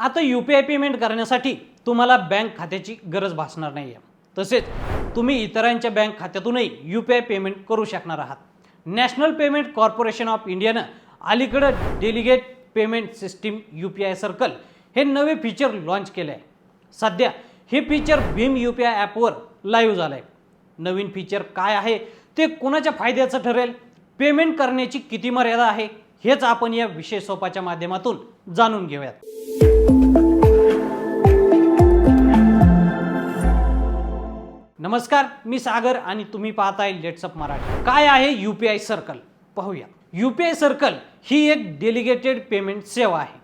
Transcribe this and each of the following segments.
आता you P I payment करण्यासाठी तुम्हाला बँक खात्याची गरज भासणार नाही आहे तसेच तुम्ही इतरांच्या बँक खात्यातूनही यू पी आय पेमेंट करू शकणार आहात. नॅशनल पेमेंट कॉर्पोरेशन ऑफ इंडियानं अलीकडं delegate payment system U P I circle हे नवे फीचर लॉन्च केले आहे सध्या हे feature Bhim U P I ॲपवर लाईव्ह झालं आहे नवीन फीचर काय आहे ते कोणाच्या फायद्याचं ठरेल? पेमेंट करण्याची किती मर्यादा आहे? हेच आपण या विशेष सोपाच्या माध्यमातून जाणून घेऊयात. नमस्कार मी सागर आणि तुम्ही पाहताय लेट्सअप मराठी. काय आहे यू पी आय सर्कल पाहूया. यू पी आय सर्कल ही एक डेलिगेटेड पेमेंट सेवा आहे.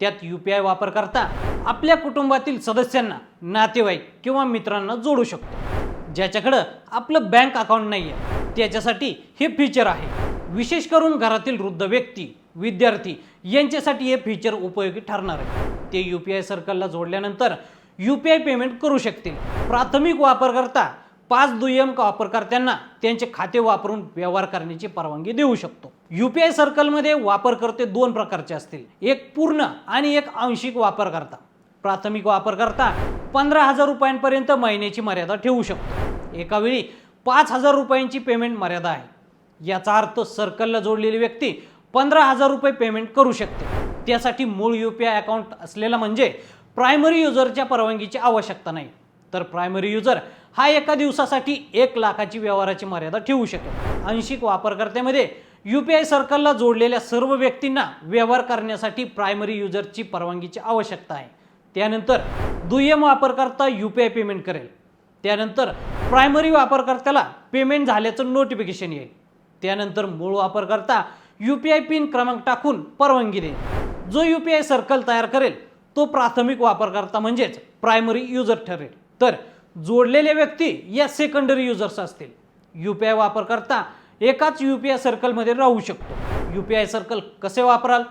त्यात यू पी आय वापरकर्ता आपल्या कुटुंबातील सदस्यांना नातेवाईक किंवा मित्रांना जोडू शकतो. ज्याच्याकडं आपलं बँक अकाउंट नाही आहे त्याच्यासाठी हे फीचर आहे. विशेष करून घरातील वृद्ध व्यक्ती विद्यार्थी यांच्यासाठी हे फीचर उपयोगी ठरणार आहे. ते यू पी आय सर्कलला जोडल्यानंतर यू पी आय पेमेंट करू शकतील. प्राथमिक वापरकर्ता पाच दुय्यम वापरकर्त्यांना त्यांचे खाते वापरून व्यवहार करण्याची परवानगी देऊ शकतो. यू पी आय सर्कलमध्ये वापरकर्ते दोन प्रकारचे असतील. एक पूर्ण आणि एक आंशिक वापरकर्ता. प्राथमिक वापरकर्ता पंधरा हजार रुपयांपर्यंत महिन्याची मर्यादा ठेवू शकतो. एकावेळी पाच हजार रुपयांची पेमेंट मर्यादा आहे. याचा अर्थ सर्कलला जोडलेली व्यक्ती पंधरा हजार रुपये पेमेंट करू शकते. त्यासाठी मूळ यू पी आय अकाउंट असलेला म्हणजे प्रायमरी युजरच्या परवानगीची आवश्यकता नाही. तर प्रायमरी युजर हा एका दिवसासाठी एक लाखाची व्यवहाराची मर्यादा ठेवू शकेल. आंशिक वापरकर्त्यामध्ये यू पी आय सर्कलला जोडलेल्या सर्व व्यक्तींना व्यवहार करण्यासाठी प्रायमरी युजरची परवानगीची आवश्यकता आहे. त्यानंतर दुय्यम वापरकर्ता यू पी आय पेमेंट करेल. त्यानंतर प्रायमरी वापरकर्त्याला पेमेंट झाल्याचं नोटिफिकेशन येईल. त्यानंतर मूळ वापरकर्ता यू पी आय पिन क्रमांक टाकून परवानगी देईल. जो यू पी आय सर्कल तयार करेल तो प्राथमिक वापरकर्ता म्हणजेच प्रायमरी युजर ठरेल. तर जोडलेल्या व्यक्ती या सेकंडरी युजर्स असतील. यू पी आय वापरकर्ता एकाच यू पी आय सर्कलमध्ये राहू शकतो. यू पी आय सर्कल कसे वापराल?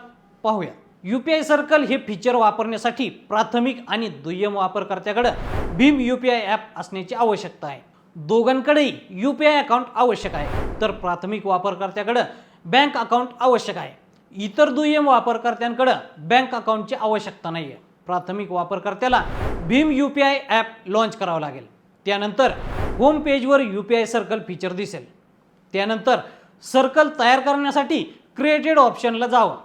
पाहूया. यू पी आय सर्कल हे फीचर वापरण्यासाठी प्राथमिक आणि दुय्यम वापरकर्त्याकडं Bhim U P I app असण्याची आवश्यकता आहे. दोघांकडेही यू पी आय अकाउंट आवश्यक आहे. तर प्राथमिक वापरकर्त्याकडं बँक अकाउंट आवश्यक आहे. इतर दुय्यम वापरकर्त्यांकडं बँक अकाउंटची आवश्यकता नाही आहे प्राथमिक वापरकर्त्याला Bhim U P I app launch करावं लागेल. त्यानंतर होम पेजवर U P I circle feature दिसेल. त्यानंतर सर्कल तयार करण्यासाठी क्रिएटेड ऑप्शनला जावं.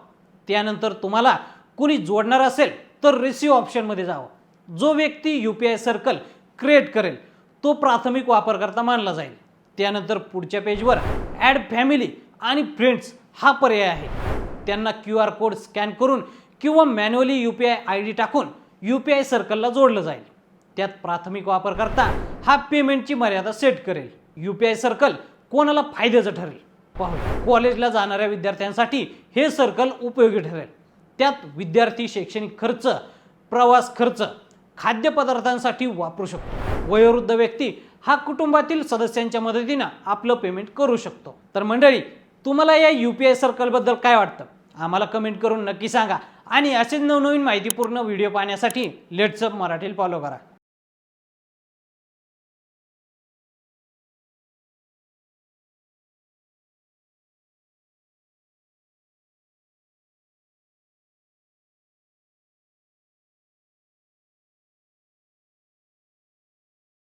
त्यानंतर तुम्हाला कुणी जोडणार असेल तर रिसिव्ह ऑप्शनमध्ये जावं. जो व्यक्ती U P I circle create करेल तो प्राथमिक वापरकर्ता मानला जाईल. त्यानंतर पुढच्या पेजवर ॲड फॅमिली आणि फ्रेंड्स हा पर्याय आहे. त्यांना क्यू आर कोड स्कॅन करून किंवा manually U P I I D टाकून यू पी आय सर्कलला जोडलं जाईल. त्यात प्राथमिक वापरकर्ता हा पेमेंटची मर्यादा सेट करेल. यू पी आय सर्कल कोणाला फायद्याचं ठरेल? पाहू. कॉलेजला जाणाऱ्या विद्यार्थ्यांसाठी हे सर्कल उपयोगी ठरेल. त्यात विद्यार्थी शैक्षणिक खर्च प्रवास खर्च खाद्यपदार्थांसाठी वापरू शकतो. वयोवृद्ध व्यक्ती हा कुटुंबातील सदस्यांच्या मदतीनं आपलं पेमेंट करू शकतो. तर मंडळी तुम्हाला या यू पी आय सर्कलबद्दल काय वाटतं? आम्हाला कमेंट करून नक्की सांगा. आणि असेच नवनवीन माहितीपूर्ण व्हिडिओ पाहण्यासाठी लेट्सअप मराठीला फॉलो करा.